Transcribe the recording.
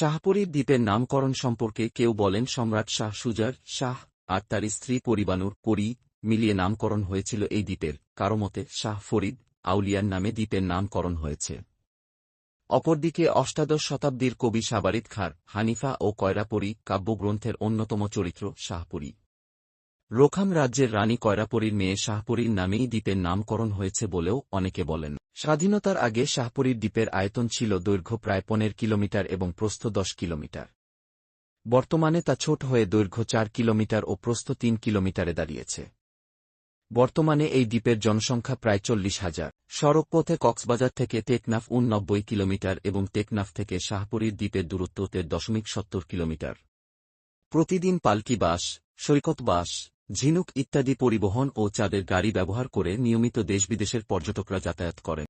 শাহপরীর দ্বীপের নামকরণ সম্পর্কে কেউ বলেন, সম্রাট শাহ সুজার শাহ আর তার স্ত্রী পরিবানুর পরি মিলিয়ে নামকরণ হয়েছিল এই দ্বীপের। কারও মতে শাহ ফরিদ আউলিয়ার নামে দ্বীপের নামকরণ হয়েছে। অপরদিকে অষ্টাদশ শতাব্দীর কবি সাবারিদ খার, হানিফা ও কয়রাপরি কাব্যগ্রন্থের অন্যতম চরিত্র শাহপুরী। রোখাম রাজ্যের রানী কয়রাপরির মেয়ে শাহপুরীর নামেই দ্বীপের নামকরণ হয়েছে বলেও অনেকে বলেন। স্বাধীনতার আগে শাহপুরীর দ্বীপের আয়তন ছিল দৈর্ঘ্য প্রায় পনেরো কিলোমিটার এবং প্রস্থ দশ কিলোমিটার। বর্তমানে তা ছোট হয়ে দৈর্ঘ্য চার কিলোমিটার ও প্রস্থ তিন কিলোমিটারে দাঁড়িয়েছে। বর্তমানে এই দ্বীপের জনসংখ্যা প্রায় চল্লিশ হাজার। সড়কপথে কক্সবাজার থেকে টেকনাফ উননব্বই কিলোমিটার এবং টেকনাফ থেকে শাহপুরীর দ্বীপের দূরত্ব তের দশমিক সত্তর কিলোমিটার। প্রতিদিন পালকি বাস, সৈকত বাস ঝিনুক ইত্যাদি পরিবহন ও চাঁদের গাড়ি ব্যবহার করে নিয়মিত দেশ বিদেশের পর্যটকরা যাতায়াত করেন।